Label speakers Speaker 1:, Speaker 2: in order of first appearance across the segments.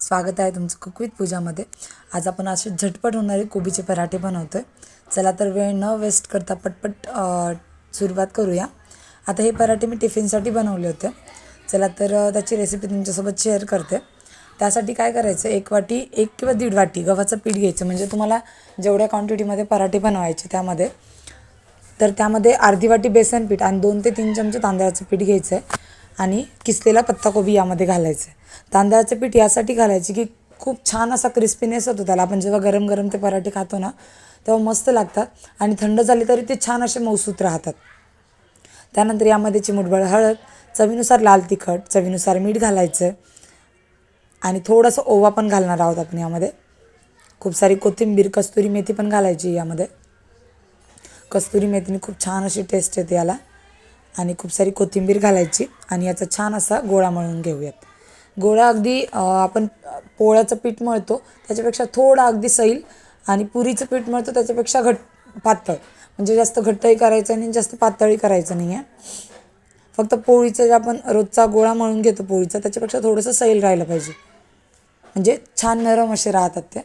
Speaker 1: स्वागत आहे तुमचं कुकवित पूजामध्ये. आज आपण असे झटपट होणारे कोबीचे पराठे बनवतो आहे चला तर वेळ न वेस्ट करता पटपट सुरुवात करूया. आता हे पराठे मी टिफिनसाठी बनवले होते. चला तर त्याची रेसिपी तुमच्यासोबत शेअर करते. त्यासाठी काय करायचं एक वाटी एक किंवा दीड वाटी गव्हाचं पीठ घ्यायचं. म्हणजे तुम्हाला जेवढ्या क्वांटिटीमध्ये पराठे बनवायचे त्यामध्ये. तर त्यामध्ये अर्धी वाटी बेसन पीठ आणि दोन ते तीन चमचे तांदळाचं पीठ घ्यायचं आहे आणि किसलेला पत्ताकोबी यामध्ये घालायचं आहे तांदळाचं पीठ यासाठी घालायची की खूप छान असा क्रिस्पीनेस होतो त्याला. आपण जेव्हा गरम गरम ते पराठे खातो ना तेव्हा मस्त लागतात आणि थंड झाले तरी ते छान असे मऊसूत राहतात. त्यानंतर यामध्ये चिमुटबळ हळद चवीनुसार लाल तिखट चवीनुसार मीठ घालायचं आणि थोडंसं ओवा पण घालणार आहोत आपण यामध्ये. खूप सारी कोथिंबीर कस्तुरी मेथी पण घालायची यामध्ये. कस्तुरी मेथीने खूप छान अशी टेस्ट येते याला. आणि खूप सारी कोथिंबीर घालायची आणि याचा छान असा गोळा मळून घेऊयात. गोळा अगदी आपण पोळ्याचं पीठ मळतो त्याच्यापेक्षा थोडा अगदी सैल आणि पुरीचं पीठ मळतो त्याच्यापेक्षा घट पातळ. म्हणजे जास्त घट्टही करायचं नाही जास्त पातळही करायचं नाही आहे. फक्त पोळीचं जे आपण रोजचा गोळा मळून घेतो पोळीचा त्याच्यापेक्षा थोडंसं सैल राहिलं पाहिजे. म्हणजे छान नरम असे राहतात ते.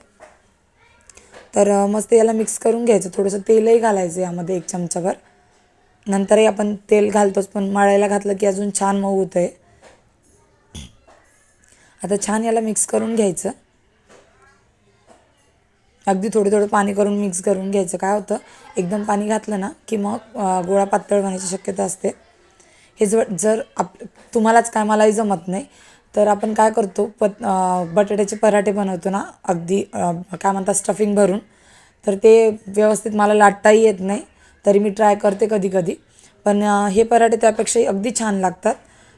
Speaker 1: तर मस्त याला मिक्स करून घ्यायचं. थोडंसं तेलही घालायचं यामध्ये एक चमचाभर. नंतरही आपण तेल घालतोच पण मळायला घातलं की अजून छान मऊ होतं आहे आता छान याला मिक्स करून घ्यायचं. अगदी थोडं थोडं पाणी करून मिक्स करून घ्यायचं. काय होतं एकदम पाणी घातलं ना की मग गोळा पातळ होण्याची शक्यता असते. हे जर जर आप तुम्हालाच काय मलाही जमत नाही. तर आपण काय करतो पत बटाट्याचे पराठे बनवतो ना अगदी काय म्हणतात स्टफिंग भरून. तर ते व्यवस्थित मला लाटताही येत नाही. तरी मी ट्राय करते कधी कधी पण हे पराठे त्यापेक्षाही अगदी छान लागतात.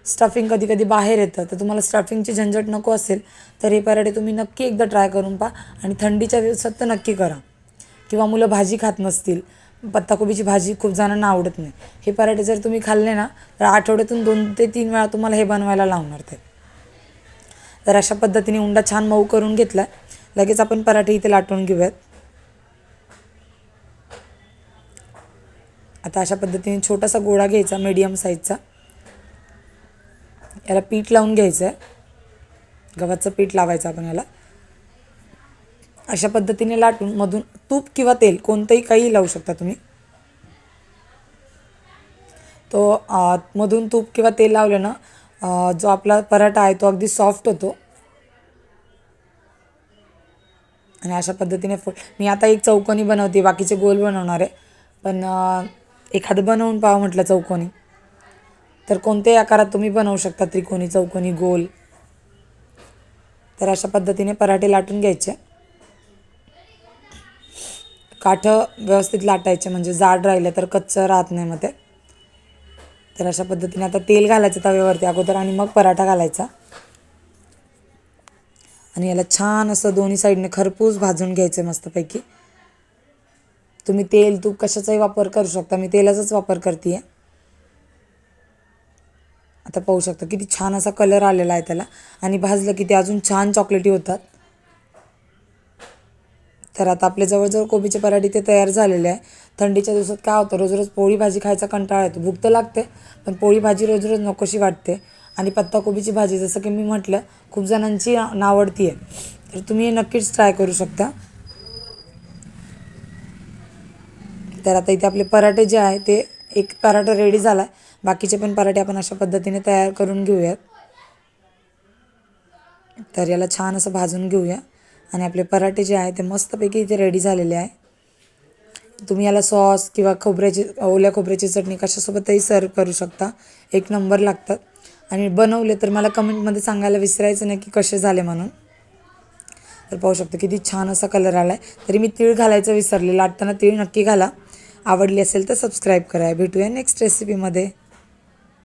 Speaker 1: स्टफिंग कधी कधी बाहेर येतं. तर तुम्हाला स्टफिंगची झंझट नको असेल तर हे पराठे तुम्ही नक्की एकदा ट्राय करून पहा आणि थंडीच्या दिवसात तर नक्की करा. किंवा मुलं भाजी खात नसतील पत्ताकोबीची भाजी खूप जणांना आवडत नाही. हे पराठे जर तुम्ही खाल्ले ना तर आठवड्यातून दोन ते तीन वेळा तुम्हाला हे बनवायला लावणार ते. तर अशा पद्धतीने उंडा छान मऊ करून घेतला लगेच आपण पराठे इथे लाटून घेऊयात. आता अशा पद्धतीने छोटासा गोळा घ्यायचा मीडियम साईजचा याला पीठ लावून घ्यायचं आहे गव्हाचं पीठ लावायचं आपण याला. अशा पद्धतीने लाटून मधून तूप किंवा तेल कोणतंही काही लावू शकता तुम्ही. तो मधून तूप किंवा तेल लावलं ना जो आपला पराठा आहे तो अगदी सॉफ्ट होतो. आणि अशा पद्धतीने फुल मी आता एक चौकोनी बनवते बाकीचे गोल बनवणार आहे. पण एखादं बनवून पाहा म्हटलं चौकोनी. तर कोणत्याही आकारात तुम्ही बनवू शकता त्रिकोणी चौकोनी गोल. तर अशा पद्धतीने पराठे लाटून घ्यायचे. काठं व्यवस्थित लाटायचे म्हणजे जाड राहिलं तर कच्चं राहत नाही मग ते. तर अशा पद्धतीने आता तेल घालायचं तव्यावरती अगोदर आणि मग पराठा घालायचा. आणि याला छान असं दोन्ही साईडने खरपूस भाजून घ्यायचं मस्तपैकी. तुम्ही तेल तूप कशाचाही वापर करू शकता. मी तेलाचाच वापर करते आहे आता पाहू शकता किती छान असा कलर आलेला आहे त्याला. आणि भाजलं की ते अजून छान चॉकलेटी होतात. तर आता आपले जवळजवळ कोबीचे पराठे ते तयार झालेले आहे. थंडीच्या दिवसात काय होतं रोज रोज पोळी भाजी खायचा कंटाळा येतो. भूक तर लागते पण पोळी भाजी रोज रोज नकोशी वाटते. आणि पत्ताकोबीची भाजी जसं की मी म्हटलं खूप जणांची नावडती आहे तर तुम्ही हे नक्कीच ट्राय करू शकता. तर आता इथे आपले पराठे जे आहे ते एक पराठा रेडी झाला आहे बाकीचे पण पराठे आपण अशा पद्धतीने तयार करून घेऊयात. तर याला छान असं भाजून घेऊया. आणि आपले पराठे जे आहे ते मस्तपैकी इथे रेडी झालेले आहे. तुम्ही याला सॉस किंवा खोबऱ्याची ओल्या खोबऱ्याची चटणी कशासोबतही सर्व करू शकता. एक नंबर लागतात. आणि बनवले तर मला कमेंटमध्ये सांगायला विसरायचं नाही की कसे झाले म्हणून. तर पाहू शकतो किती छान असा कलर आला आहे तरी मी तीळ घालायचं विसरले. लाटताना तीळ नक्की घाला. आवडली असेल तर सबस्क्राईब करा. भेटूया नेक्स्ट रेसिपीमध्ये